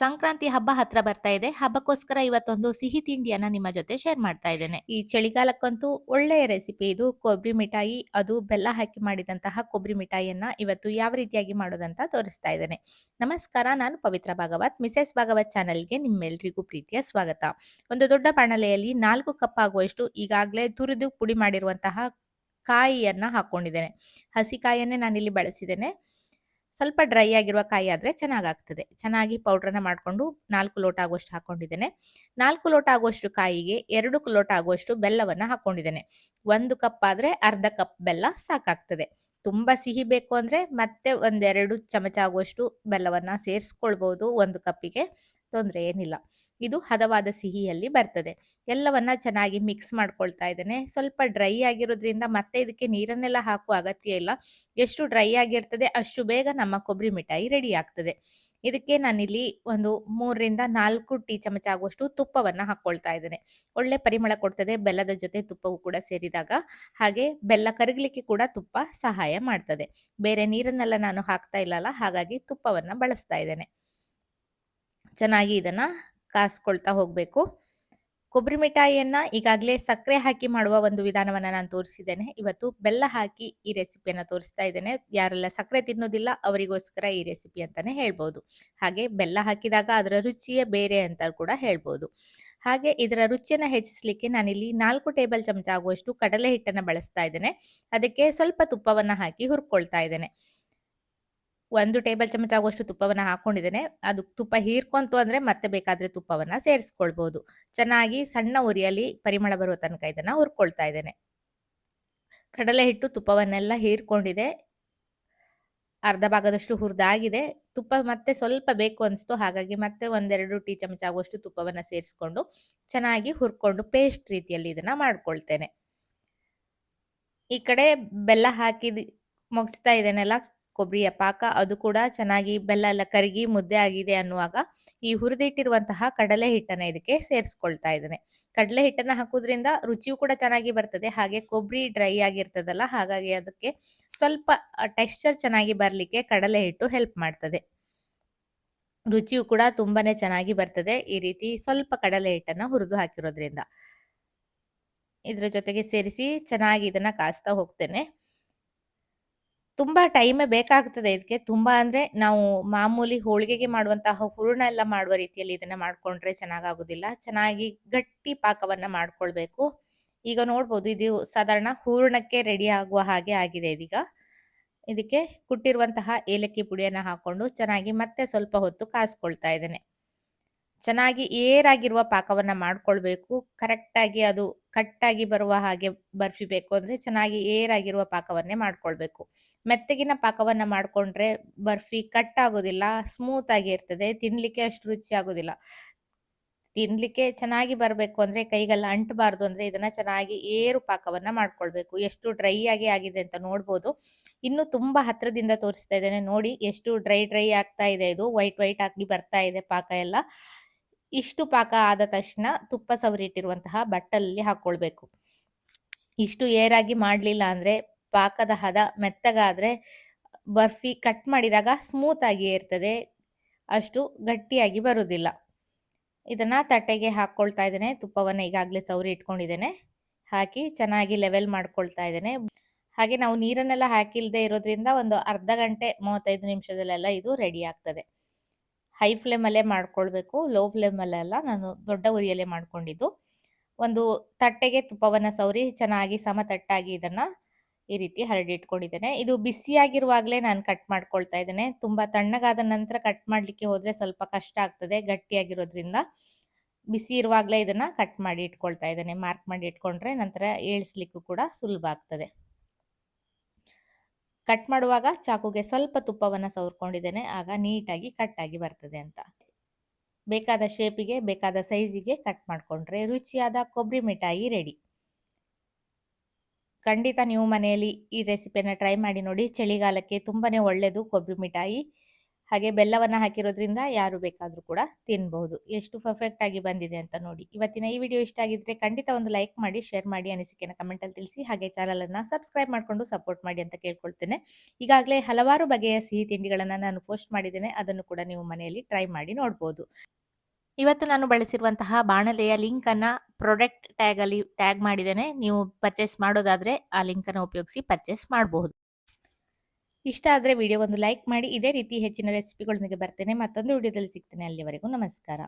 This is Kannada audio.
ಸಂಕ್ರಾಂತಿ ಹಬ್ಬ ಹತ್ರ ಬರ್ತಾ ಇದೆ. ಹಬ್ಬಕ್ಕೋಸ್ಕರ ಇವತ್ತೊಂದು ಸಿಹಿ ತಿಂಡಿಯನ್ನ ನಿಮ್ಮ ಜೊತೆ ಶೇರ್ ಮಾಡ್ತಾ ಇದ್ದೇನೆ. ಈ ಚಳಿಗಾಲಕ್ಕಂತೂ ಒಳ್ಳೆಯ ರೆಸಿಪಿ ಇದು. ಕೊಬ್ಬರಿ ಮಿಠಾಯಿ, ಅದು ಬೆಲ್ಲ ಹಾಕಿ ಮಾಡಿದಂತಹ ಕೊಬ್ಬರಿ ಮಿಠಾಯಿಯನ್ನ ಇವತ್ತು ಯಾವ ರೀತಿಯಾಗಿ ಮಾಡೋದಂತ ತೋರಿಸ್ತಾ ಇದ್ದೇನೆ. ನಮಸ್ಕಾರ, ನಾನು ಪವಿತ್ರ ಭಾಗವತ್. ಮಿಸೆಸ್ ಭಾಗವತ್ ಚಾನೆಲ್ಗೆ ನಿಮ್ಮೆಲ್ರಿಗೂ ಪ್ರೀತಿಯ ಸ್ವಾಗತ. ಒಂದು ದೊಡ್ಡ ಬಾಣಲೆಯಲ್ಲಿ ನಾಲ್ಕು ಕಪ್ ಆಗುವಷ್ಟು ಈಗಾಗಲೇ ತುರಿದು ಪುಡಿ ಮಾಡಿರುವಂತಹ ಕಾಯಿಯನ್ನ ಹಾಕೊಂಡಿದ್ದೇನೆ. ಹಸಿ ಕಾಯಿಯನ್ನೇ ನಾನಿಲ್ಲಿ ಬಳಸಿದ್ದೇನೆ. ಸ್ವಲ್ಪ ಡ್ರೈ ಆಗಿರುವ ಕಾಯಿ ಆದರೆ ಚೆನ್ನಾಗಾಗ್ತದೆ. ಚೆನ್ನಾಗಿ ಪೌಡ್ರನ್ನ ಮಾಡಿಕೊಂಡು ನಾಲ್ಕು ಲೋಟ ಆಗುವಷ್ಟು ಹಾಕೊಂಡಿದ್ದೇನೆ. ನಾಲ್ಕು ಲೋಟ ಆಗುವಷ್ಟು ಕಾಯಿಗೆ ಎರಡು ಲೋಟ ಆಗುವಷ್ಟು ಬೆಲ್ಲವನ್ನು ಹಾಕೊಂಡಿದ್ದೇನೆ. ಒಂದು ಕಪ್ ಆದರೆ ಅರ್ಧ ಕಪ್ ಬೆಲ್ಲ ಸಾಕಾಗ್ತದೆ. ತುಂಬ ಸಿಹಿ ಬೇಕು ಅಂದರೆ ಮತ್ತೆ ಒಂದೆರಡು ಚಮಚ ಆಗುವಷ್ಟು ಬೆಲ್ಲವನ್ನು ಸೇರಿಸ್ಕೊಳ್ಬೋದು ಒಂದು ಕಪ್ಪಿಗೆ. ತೊಂದರೆ ಏನಿಲ್ಲ. ಇದು ಹದವಾದ ಸಿಹಿಯಲ್ಲಿ ಬರ್ತದೆ. ಎಲ್ಲವನ್ನ ಚೆನ್ನಾಗಿ ಮಿಕ್ಸ್ ಮಾಡ್ಕೊಳ್ತಾ ಇದ್ದೇನೆ. ಸ್ವಲ್ಪ ಡ್ರೈ ಆಗಿರೋದ್ರಿಂದ ಮತ್ತೆ ಇದಕ್ಕೆ ನೀರನ್ನೆಲ್ಲ ಹಾಕುವ ಅಗತ್ಯ ಇಲ್ಲ. ಎಷ್ಟು ಡ್ರೈ ಆಗಿರ್ತದೆ ಅಷ್ಟು ಬೇಗ ನಮ್ಮ ಕೊಬ್ಬರಿ ಮಿಠಾಯಿ ರೆಡಿ ಆಗ್ತದೆ. ಇದಕ್ಕೆ ನಾನಿಲ್ಲಿ ಒಂದು ಮೂರರಿಂದ ನಾಲ್ಕು ಟೀ ಚಮಚ ಆಗುವಷ್ಟು ತುಪ್ಪವನ್ನು ಹಾಕ್ಕೊಳ್ತಾ ಇದ್ದೇನೆ. ಒಳ್ಳೆ ಪರಿಮಳ ಕೊಡ್ತದೆ, ಬೆಲ್ಲದ ಜೊತೆ ತುಪ್ಪವು ಕೂಡ ಸೇರಿದಾಗ. ಹಾಗೆ ಬೆಲ್ಲ ಕರಗಲಿಕ್ಕೆ ಕೂಡ ತುಪ್ಪ ಸಹಾಯ ಮಾಡ್ತದೆ. ಬೇರೆ ನೀರನ್ನೆಲ್ಲ ನಾನು ಹಾಕ್ತಾ ಇಲ್ಲಲ್ಲ, ಹಾಗಾಗಿ ತುಪ್ಪವನ್ನು ಬಳಸ್ತಾ ಇದ್ದೇನೆ. ಚೆನ್ನಾಗಿ ಇದನ್ನ ಕಾಸ್ಕೊಳ್ತಾ ಹೋಗಬೇಕು. ಕೊಬ್ಬರಿ ಮಿಠಾಯಿಯನ್ನು ಈಗಾಗಲೇ ಸಕ್ಕರೆ ಹಾಕಿ ಮಾಡುವ ಒಂದು ವಿಧಾನವನ್ನ ನಾನು ತೋರಿಸಿದ್ದೇನೆ. ಇವತ್ತು ಬೆಲ್ಲ ಹಾಕಿ ಈ ರೆಸಿಪಿಯನ್ನು ತೋರಿಸ್ತಾ ಇದ್ದೇನೆ. ಯಾರೆಲ್ಲ ಸಕ್ಕರೆ ತಿನ್ನೋದಿಲ್ಲ ಅವರಿಗೋಸ್ಕರ ಈ ರೆಸಿಪಿ ಅಂತಾನೆ ಹೇಳ್ಬೋದು. ಹಾಗೆ ಬೆಲ್ಲ ಹಾಕಿದಾಗ ಅದರ ರುಚಿಯೇ ಬೇರೆ ಅಂತ ಕೂಡ ಹೇಳ್ಬೋದು. ಹಾಗೆ ಇದರ ರುಚಿಯನ್ನು ಹೆಚ್ಚಿಸಲಿಕ್ಕೆ ನಾನಿಲ್ಲಿ ನಾಲ್ಕು ಟೇಬಲ್ ಚಮಚ ಆಗುವಷ್ಟು ಕಡಲೆ ಹಿಟ್ಟನ್ನ ಬಳಸ್ತಾ ಇದ್ದೇನೆ. ಅದಕ್ಕೆ ಸ್ವಲ್ಪ ತುಪ್ಪವನ್ನ ಹಾಕಿ ಹುರ್ಕೊಳ್ತಾ ಇದ್ದೇನೆ. ಒಂದು ಟೇಬಲ್ ಚಮಚ ಆಗುವಷ್ಟು ತುಪ್ಪವನ್ನು ಹಾಕೊಂಡಿದ್ದೇನೆ. ಅದು ತುಪ್ಪ ಹೀರ್ಕೊಂತು ಅಂದ್ರೆ ಮತ್ತೆ ಬೇಕಾದ್ರೆ ತುಪ್ಪವನ್ನು ಸೇರಿಸ್ಕೊಳ್ಬೋದು. ಚೆನ್ನಾಗಿ ಸಣ್ಣ ಉರಿಯಲ್ಲಿ ಪರಿಮಳ ಬರುವ ತನಕ ಇದನ್ನ ಹುರ್ಕೊಳ್ತಾ ಇದ್ದೇನೆ. ಕಡಲೆ ಹಿಟ್ಟು ತುಪ್ಪವನ್ನೆಲ್ಲ ಹೀರ್ಕೊಂಡಿದೆ. ಅರ್ಧ ಭಾಗದಷ್ಟು ಹುರಿದಾಗಿದೆ. ತುಪ್ಪ ಮತ್ತೆ ಸ್ವಲ್ಪ ಬೇಕು ಅನಿಸ್ತು. ಹಾಗಾಗಿ ಮತ್ತೆ ಒಂದೆರಡು ಟೀ ಚಮಚ ಆಗುವಷ್ಟು ತುಪ್ಪವನ್ನು ಸೇರಿಸ್ಕೊಂಡು ಚೆನ್ನಾಗಿ ಹುರ್ಕೊಂಡು ಪೇಸ್ಟ್ ರೀತಿಯಲ್ಲಿ ಇದನ್ನ ಮಾಡ್ಕೊಳ್ತೇನೆ. ಈ ಕಡೆ ಬೆಲ್ಲ ಹಾಕಿ ಮುಗಿಸ್ತಾ ಇದ್ದೇನೆಲ್ಲ. ಕೊಬ್ಬರಿಯ ಪಾಕ ಅದು ಕೂಡ ಚೆನ್ನಾಗಿ ಬೆಲ್ಲ ಎಲ್ಲ ಕರಗಿ ಮುದ್ದೆ ಆಗಿದೆ ಅನ್ನುವಾಗ ಈ ಹುರಿದಿಟ್ಟಿರುವಂತಹ ಕಡಲೆ ಹಿಟ್ಟನ್ನು ಇದಕ್ಕೆ ಸೇರಿಸ್ಕೊಳ್ತಾ ಇದ್ದೇನೆ. ಕಡಲೆ ಹಿಟ್ಟನ್ನು ಹಾಕೋದ್ರಿಂದ ರುಚಿಯೂ ಕೂಡ ಚೆನ್ನಾಗಿ ಬರ್ತದೆ, ಹಾಗೆ ಕೊಬ್ಬರಿ ಡ್ರೈ ಆಗಿರ್ತದಲ್ಲ, ಹಾಗಾಗಿ ಅದಕ್ಕೆ ಸ್ವಲ್ಪ ಟೆಕ್ಸ್ಚರ್ ಚೆನ್ನಾಗಿ ಬರಲಿಕ್ಕೆ ಕಡಲೆ ಹಿಟ್ಟು ಹೆಲ್ಪ್ ಮಾಡ್ತದೆ. ರುಚಿಯೂ ಕೂಡ ತುಂಬಾನೇ ಚೆನ್ನಾಗಿ ಬರ್ತದೆ, ಈ ರೀತಿ ಸ್ವಲ್ಪ ಕಡಲೆ ಹಿಟ್ಟನ್ನು ಹುರಿದು ಹಾಕಿರೋದ್ರಿಂದ. ಇದರ ಜೊತೆಗೆ ಸೇರಿಸಿ ಚೆನ್ನಾಗಿ ಇದನ್ನ ಕಾಯಿಸ್ತಾ ಹೋಗ್ತೇನೆ. ತುಂಬಾ ಟೈಮೇ ಬೇಕಾಗ್ತದೆ ಇದಕ್ಕೆ. ತುಂಬಾ ಅಂದ್ರೆ ನಾವು ಮಾಮೂಲಿ ಹೋಳಿಗೆಗೆ ಮಾಡುವಂತಹ ಹೂರಣ ಎಲ್ಲ ಮಾಡುವ ರೀತಿಯಲ್ಲಿ ಇದನ್ನ ಮಾಡ್ಕೊಂಡ್ರೆ ಚೆನ್ನಾಗಾಗುದಿಲ್ಲ. ಚೆನ್ನಾಗಿ ಗಟ್ಟಿ ಪಾಕವನ್ನ ಮಾಡ್ಕೊಳ್ಬೇಕು. ಈಗ ನೋಡ್ಬೋದು ಇದು ಸಾಧಾರಣ ಹೂರ್ಣಕ್ಕೆ ರೆಡಿ ಆಗುವ ಹಾಗೆ ಆಗಿದೆ ಇದೀಗ. ಇದಕ್ಕೆ ಕುಟ್ಟಿರುವಂತಹ ಏಲಕ್ಕಿ ಪುಡಿಯನ್ನ ಹಾಕೊಂಡು ಚೆನ್ನಾಗಿ ಮತ್ತೆ ಸ್ವಲ್ಪ ಹೊತ್ತು ಕಾಸ್ಕೊಳ್ತಾ ಇದ್ದೇನೆ. ಚೆನ್ನಾಗಿ ಏರಾಗಿರುವ ಪಾಕವನ್ನ ಮಾಡ್ಕೊಳ್ಬೇಕು. ಕರೆಕ್ಟಾಗಿ ಅದು ಕಟ್ಟಾಗಿ ಬರುವ ಹಾಗೆ ಬರ್ಫಿ ಬೇಕು ಅಂದ್ರೆ ಚೆನ್ನಾಗಿ ಆಗಿರುವ ಪಾಕವನ್ನೇ ಮಾಡ್ಕೊಳ್ಬೇಕು. ಮೆತ್ತಗಿನ ಪಾಕವನ್ನ ಮಾಡ್ಕೊಂಡ್ರೆ ಬರ್ಫಿ ಕಟ್ ಆಗೋದಿಲ್ಲ ಸ್ಮೂತ್ ಆಗಿ ಇರ್ತದೆ, ತಿನ್ಲಿಕ್ಕೆ ಅಷ್ಟು ರುಚಿ ಆಗೋದಿಲ್ಲ. ತಿನ್ಲಿಕ್ಕೆ ಚೆನ್ನಾಗಿ ಬರಬೇಕು ಅಂದ್ರೆ ಕೈಗೆಲ್ಲ ಅಂಟಬಾರ್ದು ಅಂದ್ರೆ ಇದನ್ನ ಚೆನ್ನಾಗಿ ಏರು ಪಾಕವನ್ನ ಮಾಡ್ಕೊಳ್ಬೇಕು. ಎಷ್ಟು ಡ್ರೈ ಆಗಿ ಆಗಿದೆ ಅಂತ ನೋಡ್ಬೋದು. ಇನ್ನು ತುಂಬಾ ಹತ್ರದಿಂದ ತೋರಿಸ್ತಾ ಇದ್ದೇನೆ ನೋಡಿ, ಎಷ್ಟು ಡ್ರೈ ಡ್ರೈ ಆಗ್ತಾ ಇದೆ ಇದು ವೈಟ್ ವೈಟ್ ಆಗಿ ಬರ್ತಾ ಇದೆ ಪಾಕ ಎಲ್ಲ. ಇಷ್ಟು ಪಾಕ ಆದ ತಕ್ಷಣ ತುಪ್ಪ ಸವರಿಟ್ಟಿರುವಂತಹ ಬಟ್ಟಲಲ್ಲಿ ಹಾಕೊಳ್ಬೇಕು. ಇಷ್ಟು ಏರಾಗಿ ಮಾಡಲಿಲ್ಲ ಅಂದ್ರೆ ಪಾಕದ ಹದ ಮೆತ್ತಗಾದ್ರೆ ಬರ್ಫಿ ಕಟ್ ಮಾಡಿದಾಗ ಸ್ಮೂತ್ ಆಗಿ ಇರ್ತದೆ. ಅಷ್ಟು ಗಟ್ಟಿಯಾಗಿ ಬರುವುದಿಲ್ಲ ಇದನ್ನ ತಟ್ಟೆಗೆ ಹಾಕ್ಕೊಳ್ತಾ ಇದ್ದೇನೆ. ತುಪ್ಪವನ್ನು ಈಗಾಗಲೇ ಸವರಿ ಇಟ್ಕೊಂಡಿದ್ದೇನೆ. ಹಾಕಿ ಚೆನ್ನಾಗಿ ಲೆವೆಲ್ ಮಾಡ್ಕೊಳ್ತಾ ಇದ್ದೇನೆ. ಹಾಗೆ ನಾವು ನೀರನ್ನೆಲ್ಲ ಹಾಕಿಲ್ದೆ ಇರೋದ್ರಿಂದ ಒಂದು ಅರ್ಧ ಗಂಟೆ ಮೂವತ್ತೈದು ನಿಮಿಷದಲ್ಲೆಲ್ಲ ಇದು ರೆಡಿ ಆಗ್ತದೆ. ಹೈ ಫ್ಲೇಮಲ್ಲೇ ಮಾಡ್ಕೊಳ್ಬೇಕು ಲೋ ಫ್ಲೇಮಲ್ಲೆಲ್ಲ ನಾನು ದೊಡ್ಡ ಉರಿಯಲ್ಲೇ ಮಾಡ್ಕೊಂಡಿದ್ದು. ಒಂದು ತಟ್ಟೆಗೆ ತುಪ್ಪವನ್ನು ಸವರಿ, ಚೆನ್ನಾಗಿ ಸಮ ತಟ್ಟಾಗಿ ಇದನ್ನು ಈ ರೀತಿ ಹರಡಿಟ್ಕೊಂಡಿದ್ದೇನೆ ಇದು ಬಿಸಿಯಾಗಿರುವಾಗಲೇ ನಾನು ಕಟ್ ಮಾಡ್ಕೊಳ್ತಾ ಇದ್ದೇನೆ. ತುಂಬ ತಣ್ಣಗಾದ ನಂತರ ಕಟ್ ಮಾಡಲಿಕ್ಕೆ ಹೋದರೆ ಸ್ವಲ್ಪ ಕಷ್ಟ ಆಗ್ತದೆ ಗಟ್ಟಿಯಾಗಿರೋದ್ರಿಂದ. ಬಿಸಿ ಇರುವಾಗಲೇ ಇದನ್ನು ಕಟ್ ಮಾಡಿ ಇಟ್ಕೊಳ್ತಾ ಇದ್ದೇನೆ. ಮಾರ್ಕ್ ಮಾಡಿ ಇಟ್ಕೊಂಡ್ರೆ ನಂತರ ಏಳಿಸ್ಲಿಕ್ಕೂ ಕೂಡ ಸುಲಭ ಆಗ್ತದೆ. ಕಟ್ ಮಾಡುವಾಗ ಚಾಕುಗೆ ಸ್ವಲ್ಪ ತುಪ್ಪವನ್ನು ಸವರ್ಕೊಂಡಿದ್ದೇನೆ. ಆಗ ನೀಟಾಗಿ ಕಟ್ ಆಗಿ ಬರ್ತದೆ ಅಂತ. ಬೇಕಾದ ಶೇಪಿಗೆ ಬೇಕಾದ ಸೈಜಿಗೆ ಕಟ್ ಮಾಡಿಕೊಂಡ್ರೆ ರುಚಿಯಾದ ಕೊಬ್ಬರಿ ಮಿಠಾಯಿ ರೆಡಿ ಖಂಡಿತ ನೀವು ಮನೆಯಲ್ಲಿ ಈ ರೆಸಿಪಿಯನ್ನು ಟ್ರೈ ಮಾಡಿ ನೋಡಿ. ಚಳಿಗಾಲಕ್ಕೆ ತುಂಬಾ ಒಳ್ಳೆಯದು ಕೊಬ್ಬರಿ ಮಿಠಾಯಿ. ಹಾಗೆ ಬೆಲ್ಲವನ್ನ ಹಾಕಿರೋದ್ರಿಂದ ಯಾರು ಬೇಕಾದರೂ ಕೂಡ ತಿನ್ಬಹುದು. ಎಷ್ಟು ಪರ್ಫೆಕ್ಟ್ ಆಗಿ ಬಂದಿದೆ ಅಂತ ನೋಡಿ. ಇವತ್ತಿನ ಈ ವಿಡಿಯೋ ಇಷ್ಟ ಆಗಿದ್ರೆ ಖಂಡಿತ ಒಂದು ಲೈಕ್ ಮಾಡಿ ಶೇರ್ ಮಾಡಿ ಅನಿಸಿಕೆನ ಕಮೆಂಟ್ ಅಲ್ಲಿ ತಿಳಿಸಿ. ಹಾಗೆ ಚಾನಲ್ ಅನ್ನ ಸಬ್ಸ್ಕ್ರೈಬ್ ಮಾಡ್ಕೊಂಡು ಸಪೋರ್ಟ್ ಮಾಡಿ ಅಂತ ಕೇಳ್ಕೊಳ್ತೇನೆ. ಈಗಾಗಲೇ ಹಲವಾರು ಬಗೆಯ ಸಿಹಿ ತಿಂಡಿಗಳನ್ನ ನಾನು ಪೋಸ್ಟ್ ಮಾಡಿದ್ದೇನೆ. ಅದನ್ನು ಕೂಡ ನೀವು ಮನೆಯಲ್ಲಿ ಟ್ರೈ ಮಾಡಿ ನೋಡ್ಬೋದು. ಇವತ್ತು ನಾನು ಬಳಸಿರುವಂತಹ ಬಾಣಲೆಯ ಲಿಂಕ್ ಅನ್ನ ಪ್ರಾಡಕ್ಟ್ ಟ್ಯಾಗ್ ಅಲ್ಲಿ ಟ್ಯಾಗ್ ಮಾಡಿದ್ದೇನೆ. ನೀವು ಪರ್ಚೇಸ್ ಮಾಡೋದಾದ್ರೆ ಆ ಲಿಂಕ್ ಅನ್ನು ಉಪಯೋಗಿಸಿ ಪರ್ಚೇಸ್ ಮಾಡಬಹುದು ಇಷ್ಟ ಆದರೆ ವಿಡಿಯೋ ಒಂದು ಲೈಕ್ ಮಾಡಿ, ಇದೇ ರೀತಿ ಹೆಚ್ಚಿನ ರೆಸಿಪಿಗಳೊಂದಿಗೆ ಬರ್ತೇನೆ. ಮತ್ತೊಂದು ವಿಡಿಯೋದಲ್ಲಿ ಸಿಗ್ತೇನೆ. ಅಲ್ಲಿವರೆಗೂ ನಮಸ್ಕಾರ.